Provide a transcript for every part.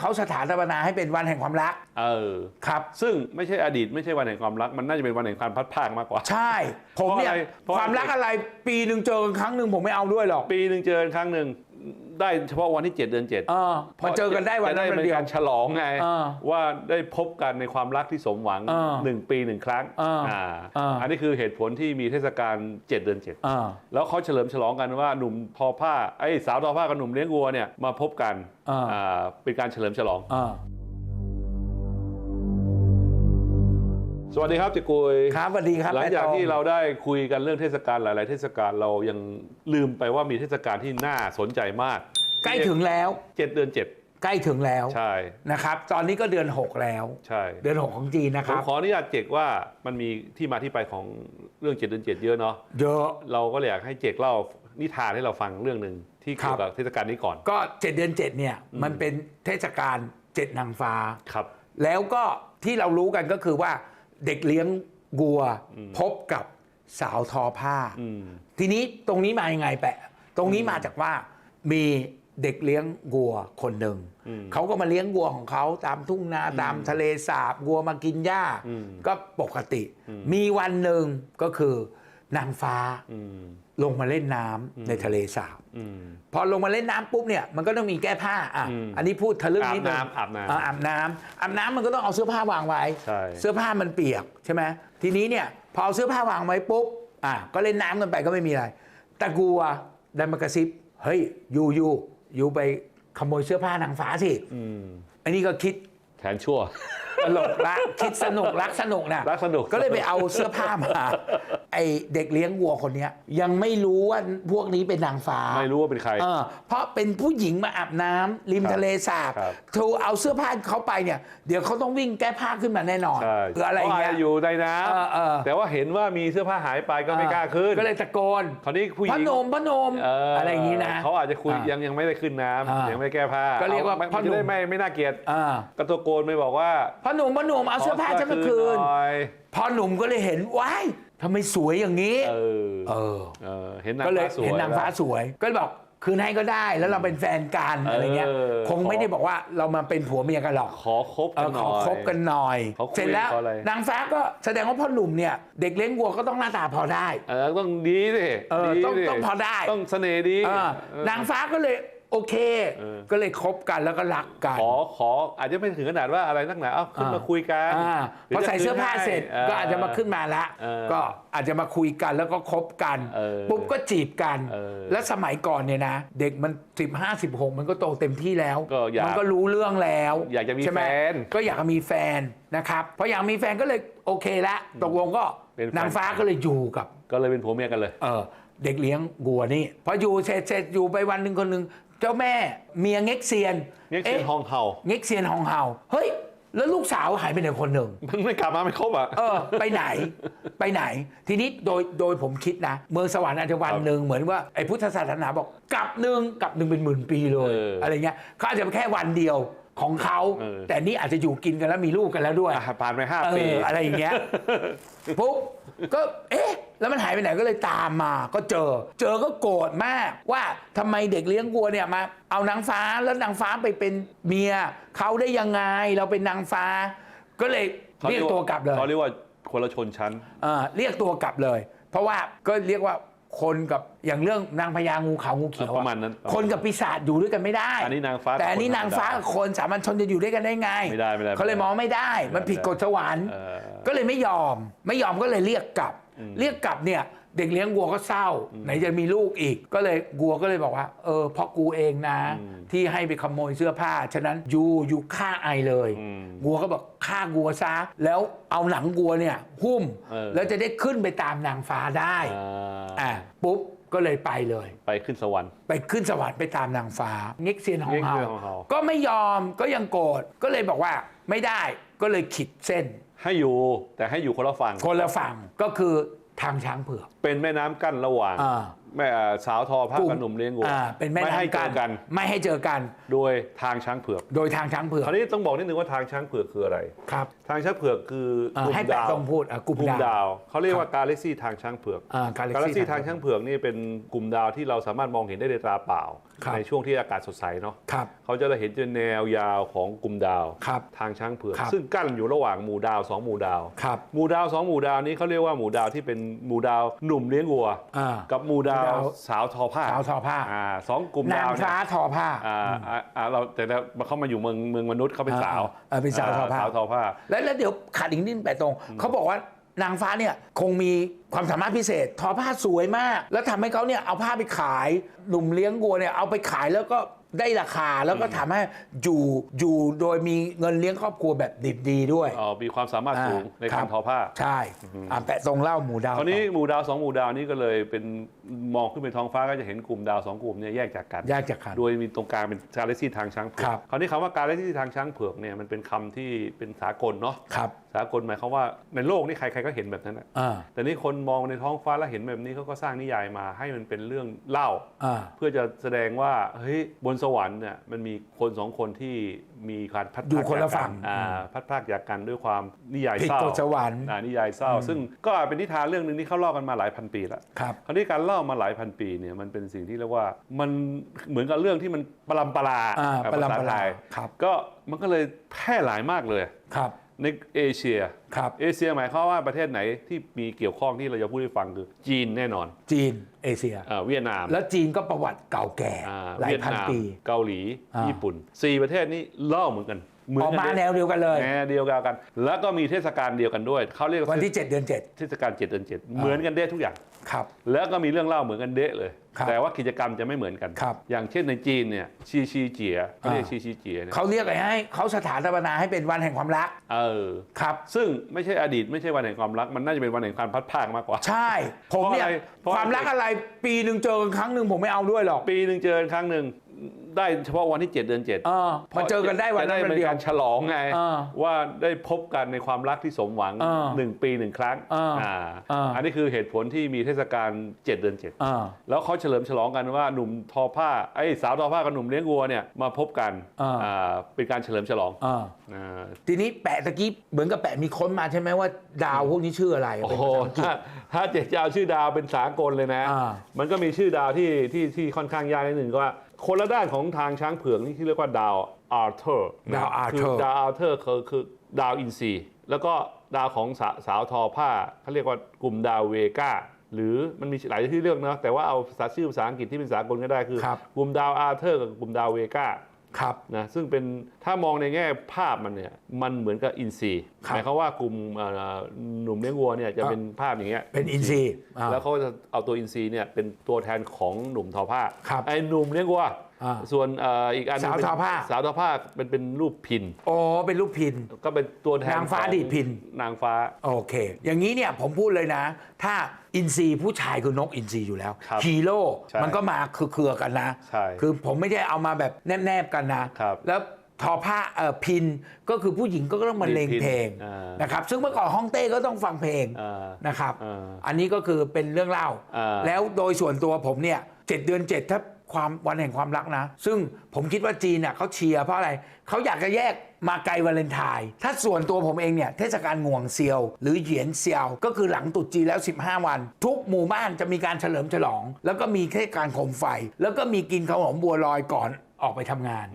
เขาสถาปนาให้เป็นวันแห่งความรัก เออ ครับ ซึ่งไม่ใช่อดีตไม่ใช่วันแห่งความรัก มันน่าจะเป็นวันแห่งการพัดพรากมากกว่า ใช่ ผมเนี่ยเพราะอะไรเพราะ ความรักอะไรปีหนึ่งเจอกันครั้งหนึ่งผมไม่เอาด้วยหรอก ปีหนึ่งเจอกันครั้งหนึ่ง ได้เฉพาะวันที่ 7 เดือน7เออพอเจอกันได้วันจะนั้ได้นวันเป็นเดียวการฉลองไงเออว่าได้พบกันในความรักที่สมหวังเออหนึ่งปีหนึ่งครั้งเอออ่าเอออัอันนี้คือเหตุผลที่มีเทศกาล7 เดือน7เออแล้วเขาเฉลิมฉลองกันว่าหนุ่มทอผ้าไอ้สาวทอผ้ากับหนุ่มเลี้ยงวัวเนี่ยมาพบกันอ่าอ่าเป็นการเฉลิมฉลองเออ สวัสดีครับจิกุยครับสวัสดีครับหลังจากแม่ตที่เราได้คุยกันเรื่องเทศกาลหลาย ๆ เทศกาลเรายังลืมไปว่ามีเทศกาลที่น่าสนใจมาก ใกล้ถึงแล้วเจ็ดเดือนเจ็ดใกล้ถึงแล้วใช่นะครับ ตอนนี้ก็เดือน 6 แล้ว ใช่ เดือน 6 ของจีนนะคผมรับขออนุญาตเจกว่ามันมีที่มาที่ไปของเรื่องเจ็ดเดือนเจ็ดเยอะเนาะเยอะ เราก็เลยอยากให้เจกเล่านิทานให้เราฟังเรื่องหนึ่งที่เกี่ยวกับเทศกาลนี้ก่อนก็ 7 เดือน 7 เนี่ย มันเป็นเทศกาลเจ็ดนางฟ้า ครับ แล้วก็ที่เรารู้กันก็คือว่า เด็กเลี้ยงวัวพบกับสาวทอผ้าอืมทีนี้ตรงนี้มายังไงแปะ ตรงนี้มาจากว่ามีเด็กเลี้ยงวัวคนหนึ่งอืมเขาก็มาเลี้ยงวัวของเขาตามทุ่งนาตามทะเลสาบวัวมากินหญ้าอืมก็ปกติ มีวันหนึ่งก็คือ นางฟ้าอืมลงมาเล่นน้ำในทะเลสาบอืมพอลงมาเล่นน้ำปุ๊บเนี่ยมันก็ต้องมีแก้ผ้าอะอืมอันนี้พูดทะลึ่งอาบนิดนึงน้ำอาบน้ำอะอาบน้ำอาบน้ำมันก็ต้องเอาเสื้อผ้าวางไว้ใช่เสื้อผ้ามันเปียกใช่ไหมทีนี้เนี่ยพอเอาเสื้อผ้าวางไว้ปุ๊บอะก็เล่นน้ำกันไปก็ไม่มีอะไรแต่กูอะดันมากระซิบเฮ้ยยูยูยูไปขโมยเสื้อผ้านางฟ้าสิอืมอันนี้ก็คิดแผนชั่วตลกละคิดสนุกรักสนุกนะรักสนุก ก็เลยไปเอาเสื้อผ้ามาไอเด็กเลี้ยงวัวคนเนี้ย ยังไม่รู้ว่าพวกนี้เป็นนางฟ้าไม่รู้ว่าเป็นใคร เออเพราะเป็นผู้หญิงมาอาบน้ำริมครับทะเลสาบครับ เธอเอาเสื้อผ้าเขาไปเนี่ย เดี๋ยวเขาต้องวิ่งแก้ผ้าขึ้นมาแน่นอนใช่หรืออะไรเพราะอาจเงี้ยจะอยู่ในน้เออเออำแต่ว่าเห็นว่ามีเสื้อผ้าหายไปก็ไม่กล้าขึ้นก็เลยตะโกนคราวนี้ผู้หพญิระงนมพระนมเอะไรอย่างนี้นะ เขาอาจจะคุยอ่ายัยังยังไม่ได้ขึ้นน้อ่าำยังไม่ได้แก้ผ้าก็เรียกว่าอมันพ่อหนุ่ม จะได้ไม่ไม่น่าเกลียดอ่า ก็ตะโกนไปบอกว่าพระหนุ่มพระหนุ่มเอาเสื้อผ้าฉันมาคืนหน่อยพอหนุ่มก็เลยเห็นว้ายทำไมสวยอย่างนี้ เออเออ เออเห็นนางก็เลยฟ้าสวย เห็นนางฟ้าแล้วสวย ก็เลยบอกคืนให้ก็ได้แล้วเราเป็นแฟนกันอะไรเงี้ยเออคงไม่ได้บอกว่าเรามาเป็นผัวเมียกันหรอกขอคบเอกัอนหขน่ออย คบกันหน่อย เขาคุยเสร็จแล้วเขาอะไร นางฟ้าก็แสดงว่าพ่อหนุ่มเนี่ยเด็กเลี้ยงวัวก็ต้องหน้าตาพอได้ เออต้องดีสิเออดีต้องสิต้องพอได้ ต้องเสน่ห์ดีเออเออนางฟ้าก็เลย โอเค เออ ก็เลยคบกันแล้วก็รักกันขอขออาจจะไม่ถึงขนาดว่าอะไรนักหนาเอาขึ้นอ่ามมาคุยกันอ่าดี๋พยวอจะใส่เสื้อผ้าคืนให้เสร็จ ก็อาจจะมาขึ้นมาละ เออก็อาจจะมาคุยกันแล้วก็คบกัน เออปุ๊บก็จีบกัน เออแล้วสมัยก่อนเนี่ยนะ เด็กมัน 15 16 มันก็โตเต็มที่แล้ว ก็อยากมันก็รู้เรื่องแล้วอยากจะมีใช่ไหแฟนก็อยากจะมีแฟนนะครับพออยากมีแฟนก็เลยโอเคละตกลงก็เป็นแฟน นางฟ้าก็เลยอยู่กับ ก็เลยเป็นผัวเมียกันเลย เออเด็กเลี้ยงวัวนี่พออยู่เสร็จเสร็จอยู่ไปวันหนึ่งคนหนึ่ง เจ้าแม่เมียเง็กเซียนเนี่ยคืออ๊ะฮองเฮาเง็กเซียนฮองเฮาเฮ้ย แล้วลูกสาวหายไปไหนคนหนึ่งมันไม่กลับมาไม่ครบอะเออไปไหนไปไหน ทีนี้โดยโดยผมคิดนะ เมืองสวรรค์อาจจะวันครับหนึ่งเหมือนว่าไอ้พุทธศาสนาบอกกลับหนึ่งกลับหนึ่งเป็นหมื่นปีเลยเออออะไรเงี้ยเขาอาจจะแค่วันเดียวของเขาเออแต่นี่อาจจะอยู่กินกันแล้วมีลูกกันแล้วด้วยอะผ่านไปห้าเอปีออะไรอย่างเงี้ย ปุ๊บก็เอ๊ะ แล้วมันหายไปไหนก็เลยตามมา ก็เจอ เจอก็โกรธมากว่าทำไมเด็กเลี้ยงวัวเนี่ยมา เอานางฟ้าแล้วนางฟ้าไปเป็นเมียเขาได้ยังไงเราเป็นนางฟ้า ก็เลยเรียกตัวกลับเลยเขาเรียกว่าคนละชนชั้น เออเรียกตัวกลับเลย เพราะว่าก็เรียกว่า คนกับอย่างเรื่องนางพญางูขาวงูเขียวอประมาณนั้นคนกับปีศาจอยู่ด้วยกันไม่ได้อันนี้นางฟ้าแต่อันนี้กับคนนางฟ้าธรรมดากับคนสามัญชนจะอยู่ด้วยกันได้ไงไม่ได้ไม่ได้เขาเลยมองไม่ได้ มันผิดกฎสวรรค์เออก็เลยไม่ยอม ไม่ยอมก็เลยเรียกกลับ เรียกกลับเนี่ย เด็กเลี้ยงวัวก็เศร้า ไหนจะมีลูกอีก ก็เลยวัวก็เลยบอกว่า เออเพราะกูเองนะ ที่ให้ไปขโมยเสื้อผ้า ฉะนั้นยูยูฆ่าไอเลยอืมวัวก็บอกฆ่าวัวซะ แล้วเอาหนังวัวเนี่ยหุ้มเออแล้วจะได้ขึ้นไปตามนางฟ้าได้อ่าอะปุ๊บก็เลยไปเลย ไปขึ้นสวรรค์ไปขึ้นสวรรค์ไปตามนางฟ้าเง็กเซียนของเง็กเฮาเซียนของเฮาก็ไม่ยอมก็ยังโกรธก็เลยบอกว่าไม่ได้ก็เลยขีดเส้น ให้อยู่แต่ให้อยู่คนละฝั่งคนละฝั่งก็คือ ทางช้างเผือก เป็นแม่น้ำกั้นระหว่างอ่า แม่อ่าสาวทอผ้ากับหนุ่มเลี้ยงวัวอ่าเป็นแม่ไม่ให้น้ำเจกัอนกัน ไม่ให้เจอกัน โดยทางช้างเผือกโดยทางช้างเผือคกราวนี้ต้องบอกนิดนึงว่าทางช้างเผือกคืออะไร ครับทางช้างเผือกคืออ่ากลุ่มให้แปะดาวตรงพูดอะกลุ่มกลุ่มดาวดาวเขาเรียกว่ากาแล็กซี่ทางช้างเผือก อ่ากาแล็กาแล็กกซี่ซี่ทางช้างเผือกนี่เป็นกลุ่มดาวที่เราสามารถมองเห็นได้ด้วยตาเปล่าครับ ในช่วงที่อากาศสดใสเนาะครับเขาจะได้เห็นเป็นแนวยาวของกลุ่มดาวครับทางช้างเผือกครับซึ่งกั้นอยู่ระหว่างหมู่ดาวสองหมู่ดาวครับหมู่ดาวสองหมู่ดาวนี้เขาเรียกว่าหมู่ดาวที่เป็นหมู่ดาวหนุ่มเลี้ยงวัวอ่ากับหมู่ดาหมู่วดาวสาวทอผ้าสาวทอผ้าอ่าสองกลุ่มนาดางวเนี่ยฟ้าทอผ้าอ่าอ่าอ่าเราแต่เราเขามาอยู่เมืองเมืองมนุษย์เขาเป็นสาวอ่าอ่าเป็นสาวทอผ้าสาวทอผ้า แล้วแล้วเดี๋ยวขาดอีกนิดแต่ตรงเขาบอกว่า นางฟ้าเนี่ยคงมีความสามารถพิเศษ ทอผ้าสวยมาก แล้วทำให้เขาเนี่ยเอาผ้าไปขาย หนุ่มเลี้ยงวัวเนี่ยเอาไปขายแล้วก็ ได้ราคาแล้วก็ทำให้อยู่อยู่โดยมีเงินเลี้ยงครอบครัวแบบดิบดีด้วย อ๋อมีความสามารถสูงอ่าในครัการบทอผ้า ใช่อ่าแปะตรงเล่าหมูดาวคราวนี้หมู่ดาวสองหมู่ดาวนี้ก็เลยเป็นมองขึ้นไปท้องฟ้าก็จะเห็นกลุ่มดาวสองกลุ่มเนี่ยแยกจากกันยากจากกัน โดยมีตรงกลางเป็นกาแล็กซี่ทางช้างเผือครักบคราวนี้คำว่ากาแล็กซี่ทางช้างเผือกเนี่ยมันเป็นคำที่เป็นสากลเนาะครับสากลหมายความว่าในโลกนี่ใครๆก็เห็นแบบนั้นนะอ่าแต่นี่คนมองในท้องฟ้าแล้วเห็นแบบนี้เขาก็สร้างนิยายมาให้มันเป็นเรื่องเล่า อ่า เพื่อจะแสดงว่าเฮ้ยบนสวรรค์เนี่ยมันมีคนสองคนที่มีการพัดอยู่คนละจากกัฝั่งอ่าพัดพรากจากกันด้วยความนิยายผิดเศร้ากฎสวรรค์ อ่านิยายเศร้า ซึ่งก็เป็นนิทานเรื่องหนึ่งที่เขาเล่ากันมาหลายพันปีแล้วครับ คราวนี้การเล่ามาหลายพันปีเนี่ยมันเป็นสิ่งที่เรียกว่ามันเหมือนกับเรื่องที่มันปรำปราอ่าอ่าปรำภาษาปราไทยครับ ก็มันก็เลยแพร่หลายมากเลย ครับ ในเอเชียครับเอเชียหมายความว่าประเทศไหนที่มีเกี่ยวข้องที่เราจะพูดให้ฟังคือจีนแน่นอน จีนเอเชียอ่าเวียดนาม แล้วจีนก็ประวัติเก่าแก่อ่าหลายเวียดพันนามปีเกาหลีอ่าญี่ญี่ปุ่นสี่ประเทศนี้เล่าเหมือนกันเหมืออกมาแนวเดียวกันเลยแนวเดียวกัน แล้วก็มีเทศกาลเดียวกันด้วยเขาเรียกวันที่ 7 เดือนเทศกาลเจ็ดเดือนเจ็ดเหมือนกันเด้ทุกอย่าง7 ครับ แล้วก็มีเรื่องเล่าเหมือนกันเดะเลย ครับแต่ว่ากิจกรรมจะไม่เหมือนกัน ครับ อย่างเช่นในจีนเนี่ยชีชีเจียเขาเรียกอ่าชีชีเจียเนี่ยเขาเรียกอะไรให้เขาสถาปนาให้เป็นวันแห่งความรักเออ ครับ ซึ่งไม่ใช่อดีตไม่ใช่วันแห่งความรัก มันน่าจะเป็นวันแห่งการพัดพรากมากกว่า ใช่ ผมเนี่ยเพราะอะไรเพราะ ความรักอะไรปีหนึ่งเจอกันครั้งหนึ่งผมไม่เอาด้วยหรอก ปีหนึ่งเจอกันครั้งหนึ่ง ได้เฉพาะวันที่ 7 เดือน7เออมาเจอกันได้วันนั้นจะวันเป็นเดียวการฉลองไงเออว่าได้พบกันในความรักที่สมหวังเออหนึ่งปีหนึ่งครั้งเอออ่าเอออัอันนี้คือเหตุผลที่มีเทศกาล7 เดือน 7 อ่า แล้วเขาเฉลิมฉลองกันว่าหนุ่มทอผ้าไอ้ยสาวทอผ้ากับหนุ่มเลี้ยงวัวเนี่ยมาพบกันอ่า อ่าเป็นการเฉลิมฉลองอ่าอ่าทีนี้แปะตะกี้เหมือนกับแปะมีค้นมาใช่ไหมว่าดาวพวกนี้ชื่ออะไรโอ้เป็นโหภาษาอังกฤษ ถ้าถ้าเจ็ดจะเอาชื่อดาวเป็นสากลเลยนะ อ่า มันก็มีชื่อดาวที่ที่ที่ค่อนข้างยากนิดหนึ่งก็ว่า คนละด้านของทางช้างเผือกนี่ที่เรียกว่าดาวอาร์เธอร์ดาวอาร์คืเธอร์ดาวอาร์เธอร์คือคือดาวอินทรีแล้วก็ดาวของสาสาวทอผ้าเขาเรียกว่ากลุ่มดาวเวกาหรือมันมีหลายที่เลือกนะแต่ว่าเอาภาษาชื่อภาษาอังกฤษที่เป็นสากลก็ได้คือครับกลุ่มดาวอาร์เธอร์กับกลุ่มดาวเวกา ครับ นะซึ่งเป็นถ้ามองในแง่ภาพมันเนี่ยมันเหมือนกับอินทรีย์ครับหมายความว่ากลุ่มเอ่อหนุ่มเลี้ยงวัวเนี่ยจะเป็นภาพอย่างเงี้ยเป็นอินทรีย์อ่า แล้วเขาจะเอาตัวอินทรีย์เนี่ยเป็นตัวแทนของหนุ่มทอผ้าครับ ไอ้หนุ่มเลี้ยงวัว อ่าส่วนเอ่ออีกอันหนึ่งสาวเป็นทอผ้า สาวทอผ้าเป็นเป็นรูปพิน อ๋อเป็นลูกพิน ก็เป็นตัวแทนนางฟ้าของดีดพิณ นางฟ้า โอเค อย่างนี้เนี่ยผมพูดเลยนะ ถ้าอินซีย์ผู้ชายคือนกอินซีย์อยู่แล้วครับฮีโร่ใช่มันก็มาคือเครือๆกันนะ ใช่คือผมไม่ได้เอามาแบบแนบๆกันนะ ครับแล้วทอผ้าเอ่อพินก็คือผู้หญิงก็ต้องมาเลงพิณเพลงอ่านะครับซึ่งเมื่อก่อนฮ่องเต้ก็ต้องฟังเพลง อ่า นะครับ อ่าอันนี้ก็คือเป็นเรื่องเล่า อ่าแล้วโดยส่วนตัวผมเนี่ยเจ็ดเดือนเจ็ดถ้า ความวันแห่งความรักนะ ซึ่งผมคิดว่าจีนเนี่ยเขาเชียร์เพราะอะไรเขาอยากจะแยกมาไกลวาเลนไทน์ถ้าส่วนตัวผมเองเนี่ยเทศกาลง่วงเซียว หรือเหยียนเซียว ก็คือหลังตรุษจีนแล้ว 15 วัน ทุกหมู่บ้านจะมีการเฉลิมฉลอง แล้วก็มีเทศกาลโคมไฟ แล้วก็มีกินขนมบัวลอยก่อนออกไปทำงาน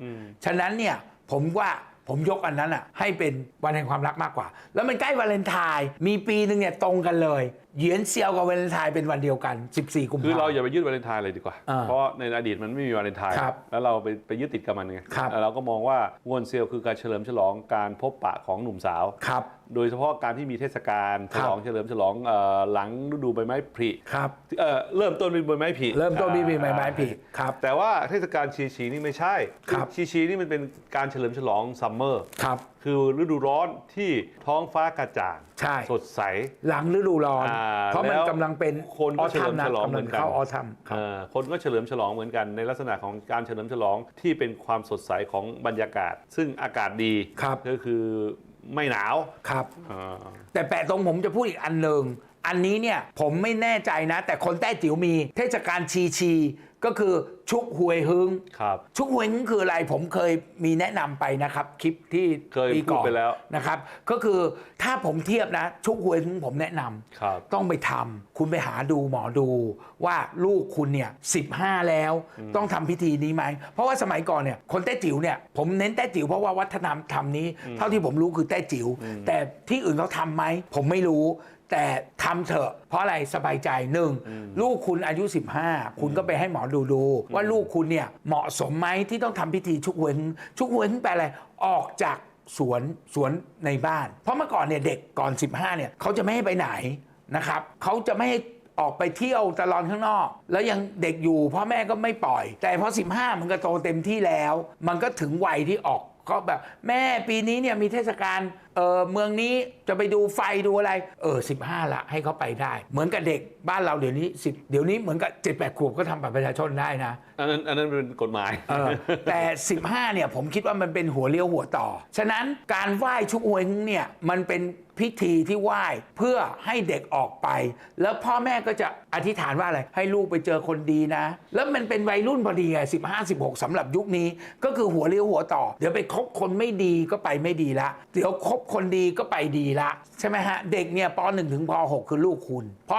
ฉะนั้นเนี่ยผมว่าผมยกอันนั้นอะให้เป็นวันแห่งความรักมากกว่า แล้วมันใกล้วาเลนไทน์มีปีหนึ่งเนี่ยตรงกันเลย เหยียนเซียวกับวาเลนไทน์เป็นวันเดียวกัน 14 กุมภาคือเราอย่าไปยึดวาเลนไทน์เลยดีกว่า อ่าเพราะในอดีตมันไม่มีวาเลนไทน์ครับแล้วเราไปไปยึดติดกับมันไงครับ แล้วเราก็มองว่างวนเซลคือการเฉลิมฉลองการพบปะของหนุ่มสาว ครับ โดยเฉพาะการที่มีเทศกาลคฉรับ ลองเฉลิมฉลองเอ่อหลังฤดูใบไม้ผลิครับ เอ่อเริ่มต้นเป็นใบไม้ผลิเริ่มต้นมีปีใหม่อ่าไม้ผิดครับ แต่ว่าเทศกาลชีชีนี่ไม่ใช่ครับ ชีชีนี่มันเป็นการเฉลิมฉลองซัมเมอร์ ครับ คือฤดูร้อนที่ท้องฟ้ากระจ่างใช่ สดใส หลังฤดูร้อน อ่าเพราะมันแล้วกำลังเป็นคนก็ออทัมนะเฉลิมฉลองกำเหมืลัองนกันเข้าออทัมครับ เอ่อคนก็เฉลิมฉลองเหมือนกัน ในลักษณะของการเฉลิมฉลองที่เป็นความสดใสของบรรยากาศ ซึ่งอากาศดีครับ ก็คือไม่หนาวครับอ่าแต่แปะตรงผมจะพูดอีกอันหนึ่ง อันนี้เนี่ยผมไม่แน่ใจนะ แต่คนแต้จิ๋วมี เทศกาลชีชี ก็คือชุกหวยฮึงครับ ชุกหวยฮึงคืออะไรผมเคยมีแนะนำไปนะครับ คลิปที่เคยปีพูดไปแล้ว นะครับ ก็คือถ้าผมเทียบนะ ชุกหวยฮึงผมแนะนำ ครับ ต้องไปทำคุณไปหาดูหมอดูว่าลูกคุณเนี่ยสิแล้ว ต้องทำพิธีนี้ไหม เพราะว่าสมัยก่อนเนี่ยคนแต้จิ๋วเนี่ยผมเน้นแต้จิ๋วเพราะว่าวัฒนธรรมนี้ เท่าที่ผมรู้คือแต้จิ๋วแต่ที่อื่นเขาทำไหมผมไม่รู้ แต่ทำเถอะ เพราะอะไรสบายใจหนึ่งลูกคุณอายุ 15 คุณก็ไปให้หมอดูดู ว่าลูกคุณเนี่ยเหมาะสมไหมที่ต้องทำพิธีชุกเว้น ชุกเว้นแปลอะไรออกจากสวนสวนในบ้าน เพราะเมื่อก่อนเนี่ยเด็กก่อน 15เนี่ยเขาจะไม่ให้ไปไหนนะครับเขาจะไม่ให้ออกไปเที่ยวตลอดข้างนอก แล้วยังเด็กอยู่พ่อแม่ก็ไม่ปล่อย แต่พอ 15 มันก็โตเต็มที่แล้ว มันก็ถึงวัยที่ออกก็แบบแม่ปีนี้เนี่ยมีเทศกาล เออเมืองนี้จะไปดูไฟดูอะไร เออ 15 ละให้เขาไปได้ เหมือนกับเด็กบ้านเราเดี๋ยวนี้10เดี๋ยวนี้เหมือนกับ7 8ขวบก็ทำบัตรประชาชนได้นะ อันนั้นอันนั้นเป็นกฎหมาย เออแต่ 15 เนี่ยผมคิดว่ามันเป็นหัวเลี้ยวหัวต่อ ฉะนั้นการไหว้ชุกอวยฮึงเนี่ยมันเป็นพิธีที่ไหว้เพื่อให้เด็กออกไป แล้วพ่อแม่ก็จะอธิษฐานว่าอะไร ให้ลูกไปเจอคนดีนะ แล้วมันเป็นวัยรุ่นพอดีไง15 16สำหรับยุคนี้ ก็คือหัวเลี้ยวหัวต่อ เดี๋ยวไปคบคนไม่ดีก็ไปไม่ดีละเดี๋ยวคบคนดีก็ไปดีละ ใช่ไหมฮะ เด็กเนี่ยป .1 ถึงป .6 คือลูกคุณพอ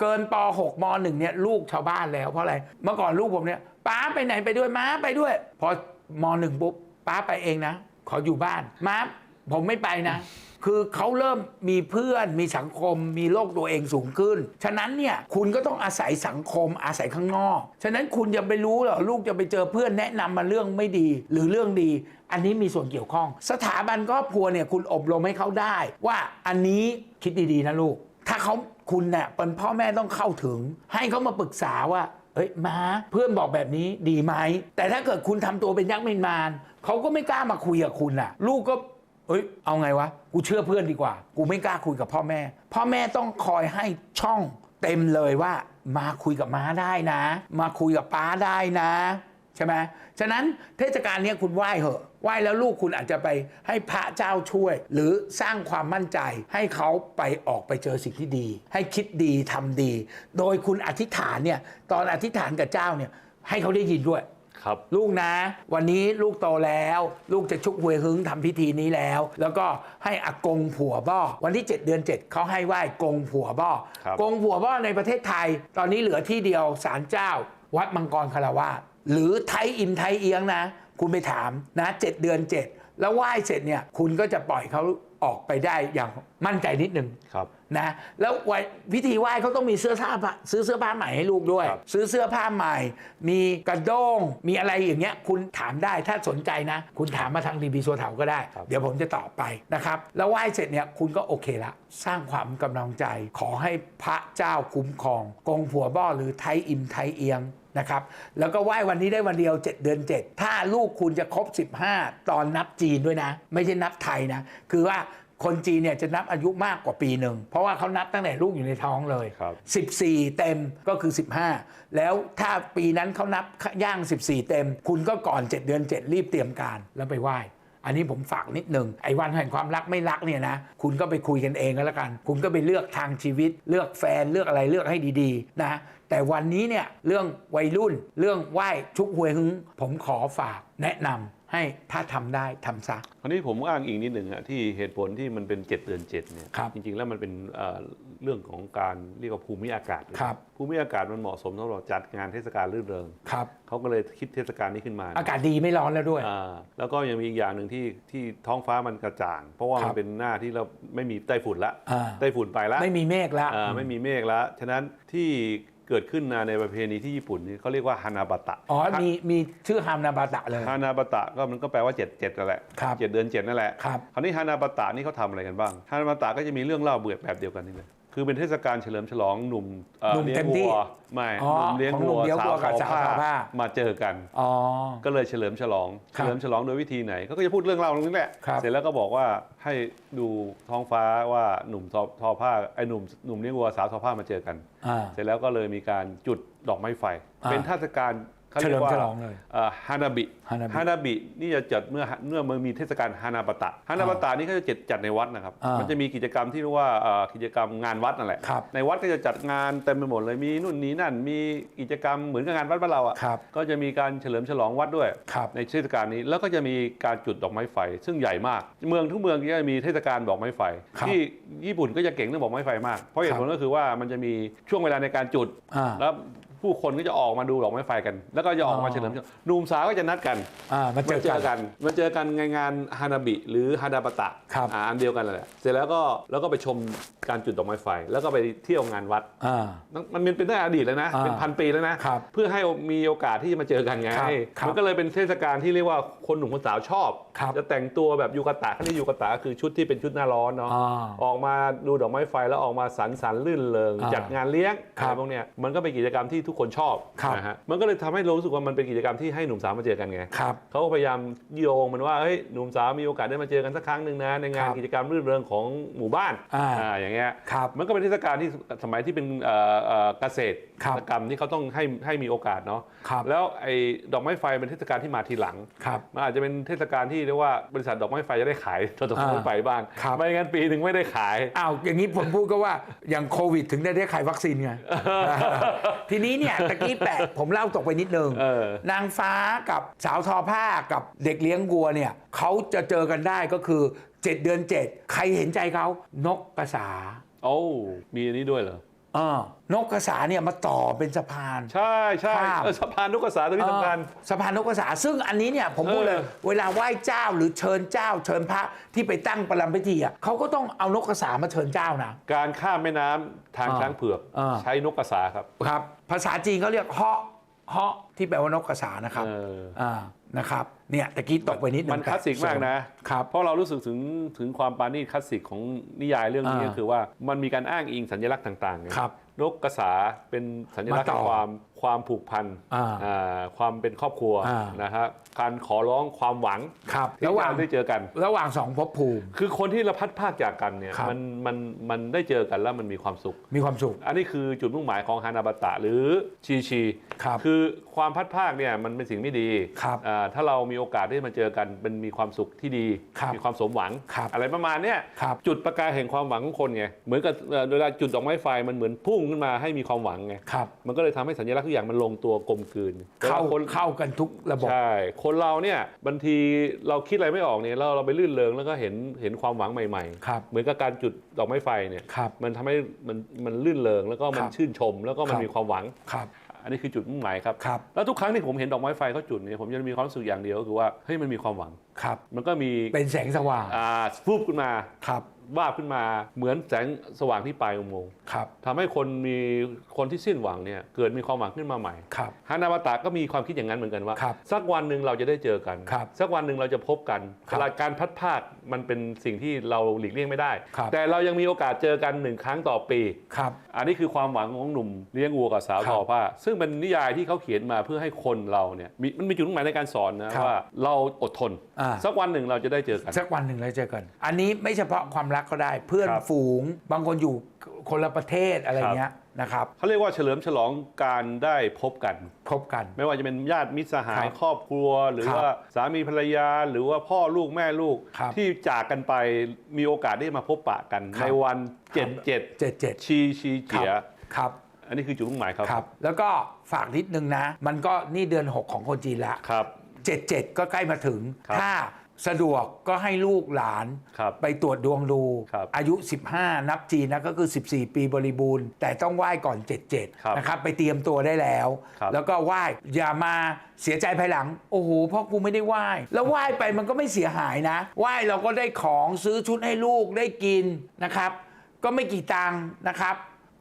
เกินป .6 ม .1 เนี่ยลูกชาวบ้านแล้วเพราะอะไร เมื่อก่อนลูกผมเนี่ยป้าไปไหนไปด้วยม้าไปด้วย พอม .1 ปุ๊บป้าไปเองนะ ขออยู่บ้านม้าผมไม่ไปนะ คือเขาเริ่มมีเพื่อนมีสังคม มีโลกตัวเองสูงขึ้น ฉะนั้นเนี่ยคุณก็ต้องอาศัยสังคมอาศัยข้างนอก ฉะนั้นคุณจะไปรู้เหรอลูกจะไปเจอเพื่อนแนะนำมาเรื่องไม่ดี หรือเรื่องดี อันนี้มีส่วนเกี่ยวข้อง สถาบันครอบครัวเนี่ยคุณอบรมให้เขาได้ ว่าอันนี้คิดดีๆนะลูก ถ้าเขาคุณเนี่ยเป็นพ่อแม่ต้องเข้าถึง ให้เขามาปรึกษาว่าเอ้ยมาเพื่อนบอกแบบนี้ดีไหมแต่ถ้าเกิดคุณทำตัวเป็นยักษ์เป็นมารเขาก็ไม่กล้ามาคุยกับคุณน่ะ ลูกก็ เอ้ยเอาไงวะ กูเชื่อเพื่อนดีกว่า กูไม่กล้าคุยกับพ่อแม่ พ่อแม่ต้องคอยให้ช่องเต็มเลยว่า มาคุยกับม้าได้นะ มาคุยกับป้าได้นะใช่ไหมฉะนั้นเทศกาลนี้คุณไหว้เหอะไหว้แล้วลูกคุณอาจจะไปให้พระเจ้าช่วย หรือสร้างความมั่นใจให้เขาไปออกไปเจอสิ่งที่ดี ให้คิดดีทำดี โดยคุณอธิษฐานเนี่ยตอนอธิษฐานกับเจ้าเนี่ยให้เขาได้ยินด้วย ครับลูกนะ วันนี้ลูกโตแล้ว ลูกจะชุกหวยหึงทำพิธีนี้แล้ว แล้วก็ให้อากงผัวบ้อวันที่ 7 เดือน 7เขาให้ไหว้กงผัวบ้อครับ กงผัวบ้อในประเทศไทย ตอนนี้เหลือที่เดียวศาลเจ้า วัดมังกรคารวาสหรือไทยอินไทยเอียงนะ คุณไปถามนะ 7 เดือน 7 แล้วไหว้เสร็จเนี่ยคุณก็จะปล่อยเขา ออกไปได้อย่างมั่นใจนิดนึงครับนะแล้ววันพิธีไหว้เขาต้องมีเสื้อผ้าซื้อเสื้อผ้าใหม่ให้ลูกด้วยครับซื้อเสื้อผ้าใหม่ มีกระด้งมีอะไรอย่างเงี้ยคุณถามได้ถ้าสนใจนะ คุณถามมาทางดีบีสัวเถาก็ได้ เดี๋ยวผมจะตอบไปนะครับ แล้วไหว้เสร็จเนี่ยคุณก็โอเคละ สร้างความกำลังใจ ขอให้พระเจ้าคุ้มครองกงผัวบ้อหรือไทยอิมไทยเอียง นะครับ แล้วก็ไหว้วันนี้ได้วันเดียว 7 เดือน 7 ถ้าลูกคุณจะครบ 15 ตอนนับจีนด้วยนะ ไม่ใช่นับไทยนะ คือว่าคนจีนเนี่ยจะนับอายุมากกว่าปีหนึ่ง เพราะว่าเขานับตั้งแต่ลูกอยู่ในท้องเลย ครับ 14 เต็มก็คือ 15 แล้วถ้าปีนั้นเขานับย่าง 14 เต็ม คุณก็ก่อน 7 เดือน 7 รีบเตรียมการแล้วไปไหว้อันนี้ผมฝากนิดหนึ่งไอ้วันแห่งความรักไม่รักเนี่ยนะคุณก็ไปคุยกันเองก็แล้วกัน คุณก็ไปเลือกทางชีวิต เลือกแฟนเลือกอะไรเลือกให้ดีๆนะ แต่วันนี้เนี่ยเรื่องวัยรุ่นเรื่องไหว้ชุกหวยหึง ผมขอฝากแนะนำให้ถ้าทำได้ทำซะคราวนี้ผมอ้างอิงนิดหนึ่งอะที่เหตุผลที่มันเป็น7เดือน7เนี่ยครับจริงๆแล้วมันเป็นเอ่อเรื่องของการเรียกว่าภูมิอากาศครับ ภูมิอากาศมันเหมาะสมสำหรับจัดงานเทศกาลรื่นเริงครับ เขาก็เลยคิดเทศกาลนี้ขึ้นมาอากาศดีไม่ร้อนแล้วด้วย อ่าแล้วก็ยังมีอีกอย่างหนึ่งที่ที่ท้องฟ้ามันกระจ่าง เพราะว่าครัมันบเป็นหน้าที่เราไม่มีไต้ฝุ่นละอ่า ไต้ฝุ่นไปละ ไม่มีเมฆแล้ว อ่าไม่มีเมฆแล้ว ฉะนั้นที่ เกิดขึ้นมาในประเพณีที่ญี่ปุ่นนี่เขาเรียกว่าฮานาบะตะอ๋อ มีมีชื่อฮามนาบาตะเลย ฮานาบะตะก็มันก็แปลว่า7 7นั่นแหละครับเจ็ดเดือน7นั่นแหละครับคราวนี้ฮานาบะตะนี่เขาทำอะไรกันบ้างฮานาบะตะก็จะมีเรื่องเล่าเบื่อแบบเดียวกันนี่เลย คือเป็นเทศกาลเฉลิมฉลองหนุ่มอ่อหนุ่มเลี้ยเต็งมที่วัวไม่อ๋อหนุ่มเลี้ยงของหนุ่วัมวเลี้ยงสาวัววกับทอสาวผ้าทอผ้า มาเจอกัน อ๋อ ก็เลยเฉลิมฉลอง ครัเฉบลิมฉลองโดยวิธีไหนเขาก็จะพูดเรื่องเล่าตรงนี้แหละ ครับ เสร็จแล้วก็บอกว่าให้ดูท้องฟ้าว่าหนุ่มทอทอผ้าไอ้หนุ่มหนุ่มเลี้ยงวัวสาวทอผ้ามาเจอกัน อ่า เสร็จแล้วก็เลยมีการจุดดอกไม้ไฟ อ่า เป็นเทศกาล เขาเรียกว่าเฉลิมฉลองเลยฮานาบิ Hanabi ฮานาบิ นี่จะจัดเมื่อเมื่อมันมีเทศกาลฮานาบตะฮานาบตะนี่เขาจะจัดจัดในวัดนะครับ อ่ามัมันจะมีกิจกรรมที่เรียกว่าเอ่อกิจกรรมงานวัดนั่นแหละ ครับในวัดก็จะจัดงานเต็มไปหมดเลยมีนู่นนี่นั่น มีกิจกรรมเหมือนกับงานวัดบ้านเราอะครับก็จะมีการเฉลิมฉลองวัดด้วย ครับ ในเทศกาลนี้แล้วก็จะมีการจุดดอกไม้ไฟ ซึ่งใหญ่มาก เมืองทุกเมืองก็จะมีเทศกาลดอกไม้ไฟ ครับที่ญี่ปุ่นก็จะเก่งเรื่องดอกไม้ไฟมาก เพราะเหตุผลก็คือว่ามันจะมีช่วงเวลาในการจุด อ่าแล้ว ผู้คนก็จะออกมาดูดอกไม้ไฟกัน แล้วก็จะออกมาอ๋อเฉลิมฉลองหนุ่มสาวก็จะนัดกันอ่ามาเจมาอเจกัอนกัน มาเจอกันในงานฮานาบิ หรือฮานาบตะครับอ่าอันเดียวกันแหละเสร็จแล้วก็แล้วก็ไปชมการจุดดอกไม้ไฟ แล้วก็ไปเที่ยวงานวัด อ่า มันเป็นเป็นตั้งแต่อดีตแล้วนะ อ่าเป็นพันปีแล้วนะ ครับเพื่อให้มีโอกาสที่จะมาเจอกันไง ครับครับมันก็เลยเป็นเทศกาลที่เรียกว่าคนหนุ่มคนสาวชอบ ครับจะแต่งตัวแบบยูกาตะเขาเรียกยูกาตะก็คือชุดที่เป็นชุดหน้าร้อนเนาะ อ่าออกมาดูดอกไม้ไฟแล้วออกมาสันสันลื่นเริงอ่าจัดงานเลี้ยงครับ อะไรพวกเนี้ยมันก็เป็นกิจกรรมที่ทุกคนชอบครับนะฮะมันก็เลยทำให้เรารู้สึกว่ามันเป็นกิจกรรมที่ให้หนุ่มสาวมาเจอกันไงครับเขาก็พยายามโยงมันว่าเฮ้ยหนุ่มสาวมีโอกาสได้มาเจอกันสักครั้งหนึ่งนะในงานครับกิจกรรมรื่นเริงของหมู่บ้านอ่าอ่าอย่างเงี้ยครับมันก็เป็นเทศกาลที่สมัยที่เป็นเอ่อเอ่อเกษตรครับกรรมที่เขาต้องให้ให้มีโอกาสเนาะครับแล้วไอ้ดอกไม้ไฟเป็นเทศกาลที่มาทีหลังครับมันอาจจะเป็นเทศกาลที่เรียกว่าบริษัทดอกไม้ไฟจะได้ขายดอกไม้ไฟบ้างครับไม่งั้นปีหนึ่งไม่ได้ขายอ้าวอย่างนี้ผมพูดก็ว่าอย่างโควิด ถึงได้ได้ขายวัคซีนไงทีนี้เนี่ยตะกี้แปะผมเล่าตกไปนิดนึงเออนางฟ้ากับสาวทอผ้ากับเด็กเลี้ยงวัวเนี่ยเขาจะเจอกันได้ก็คือ 7 เดือน 7 ใครเห็นใจเขานกกระสา โอ้มีอันนี้ด้วยเหรอ เออนกกระสาเนี่ยมาต่อเป็นสะพาน ใช่ใช่ครับ เออสะพานนกกระสาตัวนี้สำคัญ เออสะพานนกกระสาซึ่งอันนี้เนี่ยผมพูดเลยเออ เวลาไหว้เจ้าหรือเชิญเจ้า เชิญพระที่ไปตั้งประลัมพิธีอะเขาก็ต้องเอานกกระสามาเชิญเจ้านะ การข้ามแม่น้ำทางอ่าช้างเผือก อ่า ใช้นกกระสาครับ ครับ ภาษาจีนเขาเรียกเฮาะเฮาะที่แปลว่านกกระสานะครับเอออ่านะครับเนี่ยตะกี้ตกไปนิดนึงมันคลาสสิกมากนะครับเพราะเรารู้สึกถึงถึงความปราณีตคลาสสิกของนิยายเรื่องนี้อ่าก็คือว่ามันมีการอ้างอิงสัญลักษณ์ต่างๆไงครับนกกระสาเป็นสัญลักษณ์มาต่ขอองความ ความผูกพันอ่าอ่าความเป็นครอบครัวอ่านะฮะการขอร้องความหวังครับที่ระหว่างจะได้เจอกัน ระหว่างสองภพภูมิ คือคนที่เราพัดภาคจากกันเนี่ยครับ มันมันมันได้เจอกันแล้วมันมีความสุข มีความสุข อันนี้คือจุดมุ่งหมายของฮานาบตะหรือชีชีครับคือความพัดภาคเนี่ยมันเป็นสิ่งไม่ดีครับอ่าถ้าเรามีโอกาสได้มาเจอกันมันมีความสุขที่ดี ครับมีความสมหวัง ครับอะไรประมาณเนี้ยครับจุดประกายแห่งความหวังของคนไงเหมือนกับเอ่อเวลาจุดดอกไม้ไฟมันเหมือนพุ่งขึ้นมาให้มีความหวังไงครับ มันก็เลยทำให้สัญลักษณ์ทุกอย่างมันลงตัวกลมกลืนเข้าวลคนเข้ากันทุกระบบใช่คนเราเนี่ยบางทีเราคิดอะไรไม่ออกเนี่ยเราเราไปลื่นเริงแล้วก็เห็นเห็นความหวังใหม่ครับๆเหมือนกับการจุดดอกไม้ไฟเนี่ยครับมันทำให้มันมันลื่นเริงแล้วก็มันครับชื่นชม แล้วก็มัคนรับมีความหวังครับอันนี้คือจุดมุ่งหมายครับครับแล้วทุกครั้งที่ผมเห็นดอกไม้ไฟเขาจุดเนี่ยผมจะมีความรู้สึกอย่างเดียวก็คือว่าเฮ้ยมันมีความหวังครับ มันก็มีเป็นแสงสว่างอ่าฟูบขึ้นมาครับ วาบขึ้นมาเหมือนแสงสว่างที่ปลายอุโมงค์ครับทำให้คนมีคนที่สิ้นหวังเนี่ยเกิดมีความหวังขึ้นมาใหม่ครับฮานาบาตะก็มีความคิดอย่างนั้นเหมือนกันว่าครับสักวันหนึ่งเราจะได้เจอกันครับสักวันหนึ่งเราจะพบกันครับเวลาการพัดภาค มันเป็นสิ่งที่เราหลีกเลี่ยงไม่ได้ ครับแต่เรายังมีโอกาสเจอกันหนึ่งครั้งต่อปี ครับ อันนี้คือความหวังของหนุ่มเลี้ยงวัวกับสาวครับทอผ้า ซึ่งเป็นนิยายที่เขาเขียนมาเพื่อให้คนเราเนี่ยมีมันมีจุดมุ่งหมายในการสอนนะครับว่าเราอดทน อ่า สักวันหนึ่งเราจะได้เจอกัน สักวันหนึ่งเราเจอกัน อันนี้ไม่เฉพาะความรักก็ได้ เพื่อนครับฝูง บางคนอยู่คนละประเทศอะไรครับ เงี้ย นะครับเขาเรียกว่าเฉลิมฉลองการได้พบกัน พบกัน ไม่ว่าจะเป็นญาติมิตรสหายครับครอบครัว หรือครับว่าสามีภรรยาหรือว่าพ่อลูกแม่ลูกครับที่จากกันไปมีโอกาสได้มาพบปะกันครับในวันเจ็ดเจ็ดเจ็ดเจ็ดชีชีเจียครับอันนี้คือจุดมุ่งหมายครับครับ แล้วก็ฝากนิดนึงนะ มันก็นี่เดือน 6 ของคนจีนละครับเจ็ดเจ็ดก็ใกล้มาถึงครับถ้า สะดวกก็ให้ลูกหลานครับไปตรวจดวงดู ครับอายุ 15 นับจีนนะก็คือ 14 ปีบริบูรณ์ แต่ต้องไหว้ก่อน ครับ77 นะครับ ไปเตรียมตัวได้แล้ว ครับ แล้วก็ไหว้อย่ามาเสียใจภายหลัง โอ้โหพ่อกูไม่ได้ไหว้ แล้วไหว้ไปมันก็ไม่เสียหายนะไหว้เราก็ได้ของซื้อชุดให้ลูกได้กินนะครับ ก็ไม่กี่ตังค์นะครับ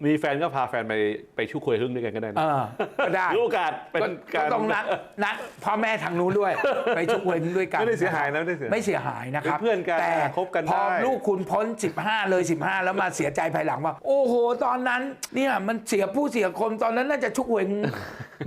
มีแฟนก็พาแฟนไปไปชุกคุยหึ่งด้วยกันก็ได้เอนะอก็ได้มีโอกาสเป็นก็กาก็รต้องนัดนัดพ่อแม่ทางนู้นด้วย ไปชุกเว้นด้วยกันไม่ได้เสียหายนะไม่ได้เสียหายไม่เสียหายนะครับเป็นเพื่อนกันแต่คบกันพอได้ ลูกคุณพ้น 15 เลย 15 แล้วมาเสียใจภายหลังว่า โอ้โห ตอนนั้นเนี่ยมันเสียผู้เสียคนตอนนั้นน่าจะชุกเว้น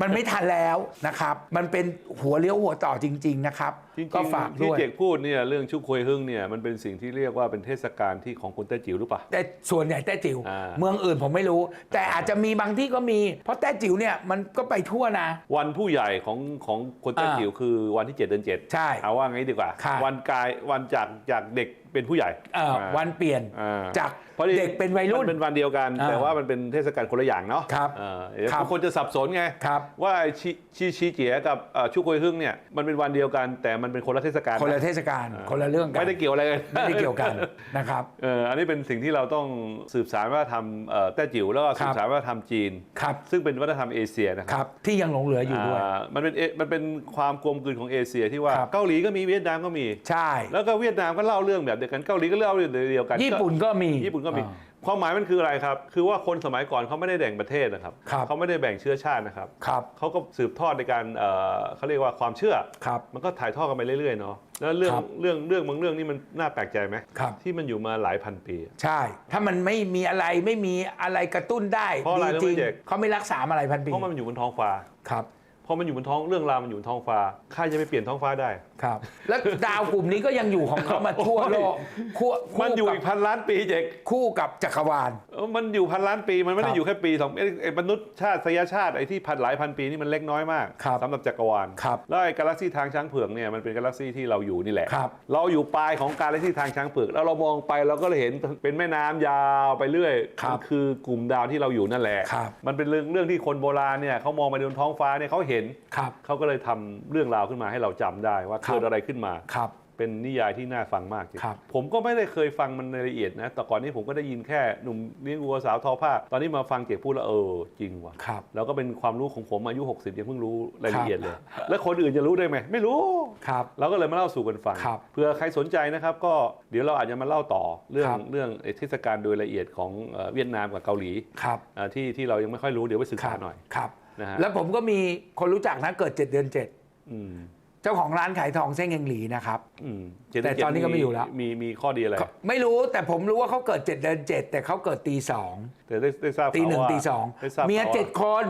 มันไม่ทันแล้วนะครับ มันเป็นหัวเลี้ยวหัวต่อจริง ๆ นะครับ จริงก็ฝากๆที่ด้วย เจกพูดเนี่ยเรื่องชุกคุยหึ่งเนี่ยมันเป็นสิ่งที่เรียกว่าเป็นเทศกาลที่ของคนแต้จิ๋วหรือเปล่า แต่ส่วนใหญ่แต้จิ๋วอ่า เมืองอื่นผมไม่รู้ แต่อาจจะมีบางที่ก็มี เพราะแต้จิ๋วเนี่ยมันก็ไปทั่วนะ วันผู้ใหญ่ของของคนแต้อ่าจิ๋วคือวันที่ 7 เดือน7ใช่ เอาว่างี้ดีกว่า ครับ วันกายวันจากจากเด็ก เป็นผู้ใหญ่เอ่ออ่า วันเปลี่ยนอ่าจากพราะเด็กเป็นวัยรุ่น มันเป็นวันเดียวกัน อ่าแต่ว่ามันเป็นเทศกาลคนละอย่างเนาะครับเออเดี๋ยวครับ ทุกคนจะสับสนไง ครับ ว่าชีชีชีเจียกับเอ่อชุกควยฮึ่งเนี่ยมันเป็นวันเดียวกันแต่มันเป็นคนละเทศกาลคนละนะเทศกาลคนละเรื่องกันไม่ได้เกี่ยวอะไรกัน ไม่ได้เกี่ยวกัน นะครับ เอออันนี้เป็นสิ่งที่เราต้องสืบสารว่าทำเอ่อแต้จิ๋วแล้วก็ครัสืบบสารว่าทำจีน ครับ ซึ่งเป็นวัฒนธรรมเอเชียนะคครับรับ ที่ยังหลงเหลืออยู่ด้วยามันเป็นเอมันเป็นความกลมกลืนของเอเชียที่ว่าครับ เกาหลีก็มีเวียดนามก็มี ใช่ แล้วก็เวียดนามก็เล่าเรื่องแบบเดียวกันเกาหลีก็เล่าเรื่องเดียวกันญี่ปุ่นก็มีญี่ปุ่นก็มีอ่าความหมายมันคืออะไรครับ คือว่าคนสมัยก่อนเขาไม่ได้แบ่งประเทศนะครับครับเขาไม่ได้แบ่งเชื้อชาตินะครับครับเขาก็สืบทอดในการเอ่อเขาเรียกว่าความเชื่อครับมันก็ถ่ายทอดกันไปเรื่อยๆเนาะแล้วเรื่องครับเรื่องเรื่องบางเรื่องนี่มันน่าแปลกใจไหมครับที่มันอยู่มาหลายพันปี ใช่ ถ้ามันไม่มีอะไรไม่มีอะไรกระตุ้นได้เพราะอะไรดีรู้ไหมจริงเด็กเขาไม่รักษามาหลายพันปีเพราะมันอยู่บนท้องฟ้าครับพอมันอยู่บนท้องเรื่องราวมันอยู่บนท้องฟ้าใครจะไปเปลี่ยนท้องฟ้าได้ครับ แล้วดาวกลุ่มนี้ก็ยังอยู่ของเขามาทั่วโลกคู่มันอยู่คู่อีกับกพันล้านปีเจกคู่กับจักรวาล เออมันอยู่พันล้านปีมันไม่คได้รับอยู่แค่ปีสองไอ้ไอ้มนุษย์ชาติสยชาติไอ้ที่พันหลายพันปีนี่มันเล็กน้อยมากครับสำหรับจักรวาลครับแล้วไอ้กาแล็กซี่ทางช้างเผือกเนี่ยมันเป็นกาแล็กซี่ที่เราอยู่นี่แหละ ครับเราอยู่ปลายของกาแล็กซี่ทางช้างเผือกแล้วเรามองไปเราก็เลยเห็นเป็นแม่น้ำยาวไปเรื่อยครับมันคือกลุ่มดาวที่เราอยู่นั่นแหละครับ มันเป็นเรื่องเรื่องที่คนโบราณเนี่ยเขามองไปบนท้องฟ้าเนี่ยเขาเห็น ครับ เขาก็เลยทำเรื่องราวขึ้นมาให้เราจำได้ว่าครับเกิดอะไรขึ้นมา ครับ เป็นนิยายที่น่าฟังมากจริงครับ ผมก็ไม่ได้เคยฟังมันในละเอียดนะ แต่ก่อนนี้ผมก็ได้ยินแค่หนุ่มเลี้ยงวัวสาวทอผ้า ตอนนี้มาฟังเจ๊พูดแล้วเออจริงว่ะ ครับ แล้วก็เป็นความรู้ของผมอายุ 60 ยังเพิ่งรู้รายละเอียดเลย แล้วคนอื่นจะรู้ได้ไหม ไม่รู้ ครับ เราก็เลยมาเล่าสู่กันฟัง ครับเผื่อใครสนใจนะครับ ก็เดี๋ยวเราอาจจะมาเล่าต่อเรื่องครับ เรื่องไอ้เทศกาลโดยละเอียดของเอ่อเวียดนามกับเกาหลีครับอ่าที่ที่เรายังไม่ค่อยรู้เดี๋ยวไปศึกครัษาบหน่อย ครับ นะฮะ แล้วผมก็มีคนรู้จักนะเกิด 7 เดือน 7 อืมเจ้าของร้านขายทองเส้นเฮงหลีนะครับ อืม จ็ดแต่เจ็ดตอนนี้ก็ไม่อยู่แล้ว มีมีข้อดีอะไร ไม่รู้แต่ผมรู้ว่าเขาเกิด7เดือน7แต่เขาเกิดตีสองแต่ได้ได้ทราบตีหนึ่งข่าวว่าตีสองได้ทราบเมียข่าวว่าเจ็ดคน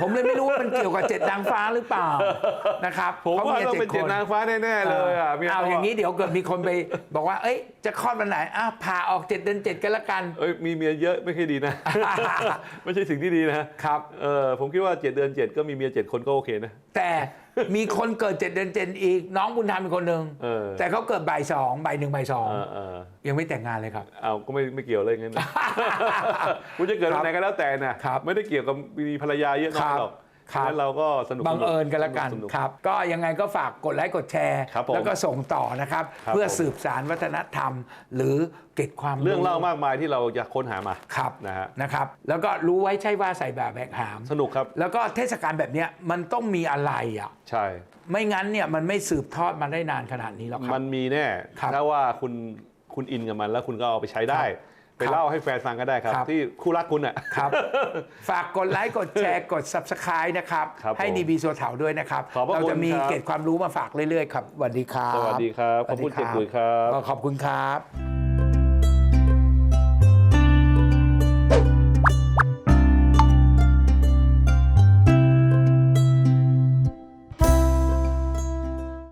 ผมเลยไม่รู้ว่ามันเกี่ยวกับเจ็ดนางฟ้าหรือเปล่านะครับผมพระว่ามียต้องเป็นเจ็ดนางฟ้าแน่ๆเลยอะมีเอาอย่างนี้เดี๋ยวเกิดมีคนไป บอกว่า เอ้ย จะคลอดวันไหนอ้าวผ่าออกเจ็ดเดือนเจ็ดกันละกันเอ้ยมีเมียเยอะไม่ค่อยดีนะ ไม่ใช่สิ่งที่ดีนะครับเออผมคิดว่า7เดือน7ก็มีเมีย7คนก็โอเคนะแต่มีคนเกิดเจ็ดเดือนเจ็ดอีก น้องบุญธรรมอีกคนหนึ่งเออแต่เขาเกิดบ่ายสองบ่ายหนึ่งบ่ายสองเออเออยังไม่แต่งงานเลยครับ เอาก็ไม่ไม่เกี่ยวเลยงั้นนะคุณจะเกิดวันไหนก็แล้วแต่นะครับไม่ได้เกี่ยวกับมีภรรยาเยอะน้อยหรอก ครับฉะนั้นเราก็สนุกบังเอิญกันละกันสนุกครับ ก็ยังไงก็ฝากกดไลค์กดแชร์ ครับผมแล้วก็ส่งต่อนะครับ ครับ เพื่อผมสืบสารวัฒนธรรม หรือเก็บความเรื่องเล่ามากมายที่เราอยากค้นหามา ครับนะฮะ นะครับ แล้วก็รู้ไว้ใช่ว่าใส่แบบแบกหาม สนุกครับ แล้วก็เทศกาลแบบเนี้ยมันต้องมีอะไรอะ ใช่ ไม่งั้นเนี่ยมันไม่สืบทอดมาได้นานขนาดนี้หรอกคมัรับ นมีแน่ ครับถ้าว่าคุณคุณอินกับมันแล้วคุณก็เอาไปใช้ได้ไปครับ เล่าให้แฟนฟังก็ได้ครับ ครับ ที่คู่รักคุณอะ ครับ ฝากกดไลค์กดแชร์กด subscribe นะครับ ครับให้ผมดีบีโซเถาด้วยนะครับ ขอบพระเราคุณจะมีครับ เกร็ดความรู้มาฝากเรื่อยๆครับสวัสดีครับสวัสดีครับ ขอบคุณเจ๊ปุ๋ยครับ ก็ขอบคุณครับ